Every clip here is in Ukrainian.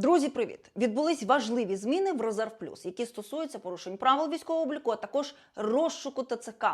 Друзі, привіт! Відбулись важливі зміни в Резерв Плюс, які стосуються порушень правил військового обліку, а також розшуку ТЦК.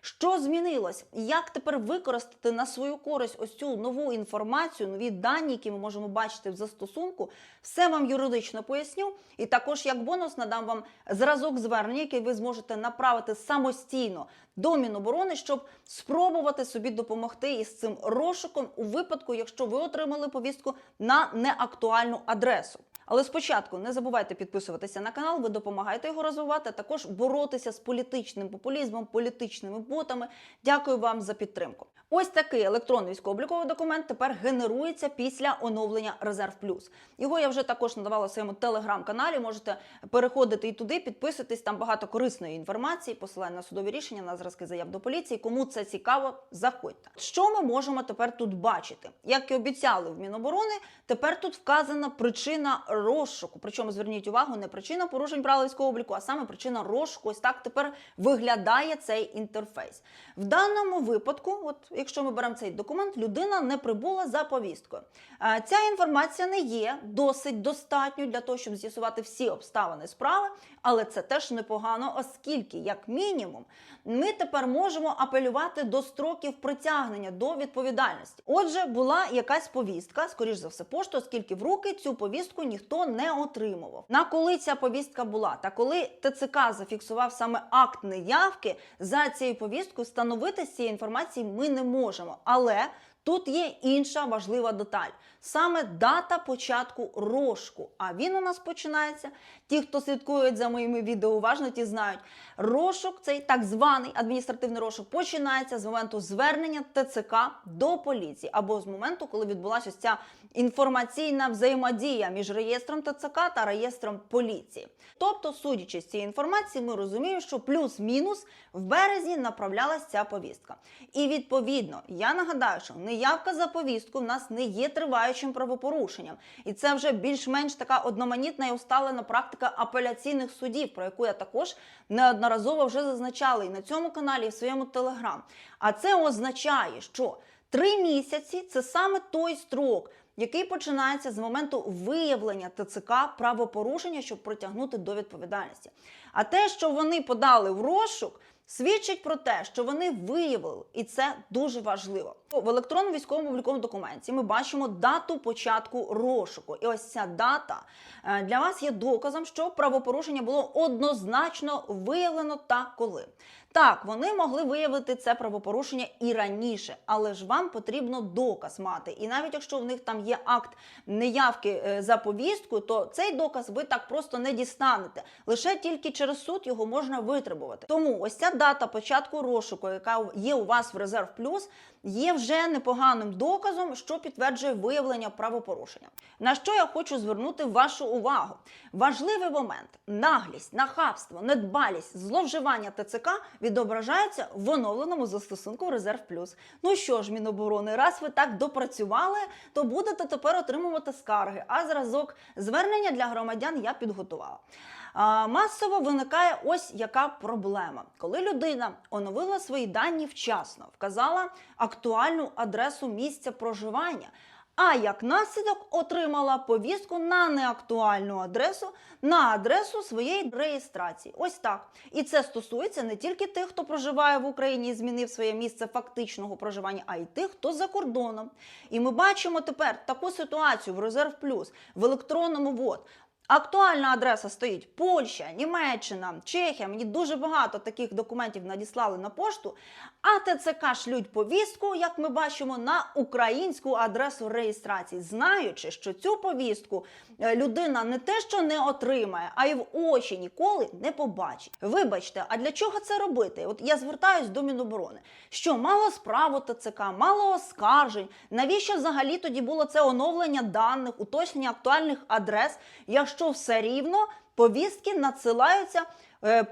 Що змінилось? Як тепер використати на свою користь ось цю нову інформацію, нові дані, які ми можемо бачити в застосунку? Все вам юридично поясню. І також як бонус надам вам зразок звернення, який ви зможете направити самостійно до Міноборони, щоб спробувати собі допомогти із цим розшуком у випадку, якщо ви отримали повістку на неактуальну адресу. Але спочатку не забувайте підписуватися на канал, ви допомагаєте його розвивати, а також боротися з політичним популізмом, політичними ботами. Дякую вам за підтримку. Ось такий електронний військово-обліковий документ тепер генерується після оновлення Резерв Плюс. Його я вже також надавала в своєму телеграм-каналі. Можете переходити і туди, підписуйтесь. Там багато корисної інформації, посилання на судові рішення, на зразки заяв до поліції. Кому це цікаво, заходьте. Що ми можемо тепер тут бачити? Як і обіцяли в Міноборони, тепер тут вказана причина розшуку. Причому зверніть увагу, не причина порушень правил обліку, а саме причина розшуку. Ось так тепер виглядає цей інтерфейс. В даному випадку, от якщо ми беремо цей документ, людина не прибула за повісткою. Е, Ця інформація не є досить достатньою для того, щоб з'ясувати всі обставини справи, але це теж непогано, оскільки, як мінімум, ми тепер можемо апелювати до строків притягнення до відповідальності. Отже, була якась повістка, скоріш за все, пошту, оскільки в руки цю повістку ніхто не отримував. На коли ця повістка була, та коли ТЦК зафіксував саме акт неявки за цією повісткою, встановити цієї інформації ми не можемо. Але Тут є інша важлива деталь саме дата початку розшуку. А він у нас починається. Ті, хто слідкують за моїми відео уважно, ті знають. Розшук, цей так званий адміністративний розшук, починається з моменту звернення ТЦК до поліції або з моменту, коли відбулася ця інформаційна взаємодія між реєстром ТЦК та реєстром поліції. Тобто, судячи з цієї інформації, ми розуміємо, що плюс-мінус в березні направлялася ця повістка. І відповідно, я нагадаю, що неявка за повістку в нас не є триваючим правопорушенням, і це вже більш-менш така одноманітна і усталена практика апеляційних судів, про яку я також неодноразово вже зазначала і на цьому каналі, і в своєму телеграм. А це означає, що три місяці це саме той строк. Який починається з моменту виявлення ТЦК правопорушення, щоб притягнути до відповідальності. А те, що вони подали в розшук, свідчить про те, що вони виявили, і це дуже важливо. В електронному військовому обліковому документі ми бачимо дату початку розшуку. І ось ця дата е, для вас є доказом, що правопорушення було однозначно виявлено та коли. Так, вони могли виявити це правопорушення і раніше, але ж вам потрібно доказ мати. І навіть якщо в них там є акт неявки е, за повісткою, то цей доказ ви так просто не дістанете. Лише тільки через суд його можна витребувати. Тому ось ця дата початку розшуку, яка є у вас в резерв плюс, є вже непоганим доказом, що підтверджує виявлення правопорушення. На що я хочу звернути вашу увагу? Важливий момент: наглість, нахабство, недбалість, зловживання ТЦК відображаються в оновленому застосунку Резерв Плюс. Ну що ж, Міноборони, раз ви так допрацювали, то будете тепер отримувати скарги. А зразок звернення для громадян я підготувала. Масово виникає ось яка проблема. Коли людина оновила свої дані вчасно, вказала актуальну адресу місця проживання. А як наслідок отримала повістку на неактуальну адресу на адресу своєї реєстрації. Ось так. І це стосується не тільки тих, хто проживає в Україні і змінив своє місце фактичного проживання, а й тих, хто за кордоном. І ми бачимо тепер таку ситуацію в Резерв Плюс в електронному ВОД. Актуальна адреса стоїть Польща, Німеччина, Чехія. Мені дуже багато таких документів надіслали на пошту. А ТЦК шлють повістку, як ми бачимо, на українську адресу реєстрації, знаючи, що цю повістку е, людина не те, що не отримає, а й в очі ніколи не побачить. Вибачте, а для чого це робити? От я звертаюсь до Міноборони. Що мало справу ТЦК, мало оскаржень. Навіщо взагалі тоді було це оновлення даних, уточнення актуальних адрес? Якщо все рівно повістки надсилаються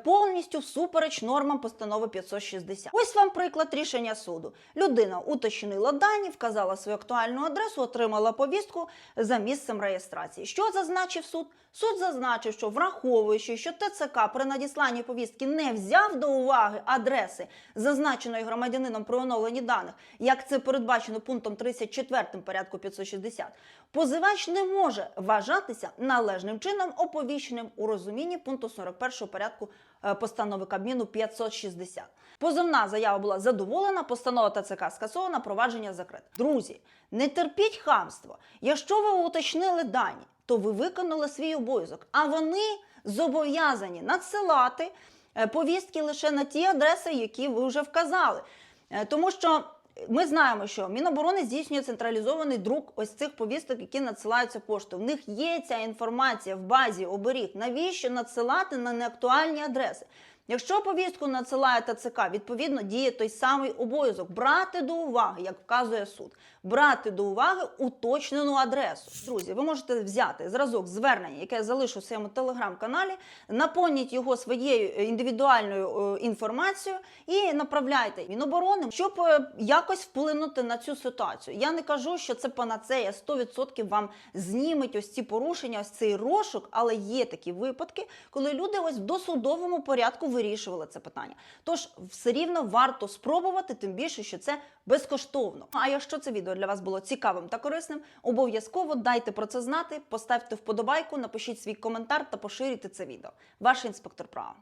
повністю всупереч нормам постанови 560. Ось вам приклад рішення суду. Людина уточнила дані, вказала свою актуальну адресу, отримала повістку за місцем реєстрації. Що зазначив суд? Суд зазначив, що враховуючи, що ТЦК при надісланні повістки не взяв до уваги адреси, зазначеної громадянином при оновленні даних, як це передбачено пунктом 34 порядку 560, позивач не може вважатися належним чином оповіщеним у розумінні пункту 41 порядку е, постанови Кабміну 560. Позовна заява була задоволена, постанова ТЦК скасована, провадження закрите. Друзі, не терпіть хамство. Якщо ви уточнили дані, то ви виконали свій обов'язок, а вони зобов'язані надсилати е, повістки лише на ті адреси, які ви вже вказали. Е, Тому що ми знаємо, що Міноборони здійснює централізований друк ось цих повісток, які надсилаються поштою. В них є ця інформація в базі оберіг. Навіщо надсилати на неактуальні адреси? Якщо повістку надсилає ТЦК, відповідно діє той самий обов'язок брати до уваги, як вказує суд, брати до уваги уточнену адресу. Друзі, ви можете взяти зразок звернення, яке я залишу в своєму телеграм-каналі, наповніть його своєю е, індивідуальною е, інформацією і направляйте Міноборони, щоб е, якось вплинути на цю ситуацію. Я не кажу, що це панацея 100% вам зніметь ось ці порушення, ось цей розшук, але є такі випадки, коли люди ось в досудовому порядку вирішували це питання. Тож все рівно варто спробувати, тим більше, що це безкоштовно. А якщо це відео для вас було цікавим та корисним, обов'язково дайте про це знати, поставте вподобайку, напишіть свій коментар та поширюйте це відео. Ваш інспектор права.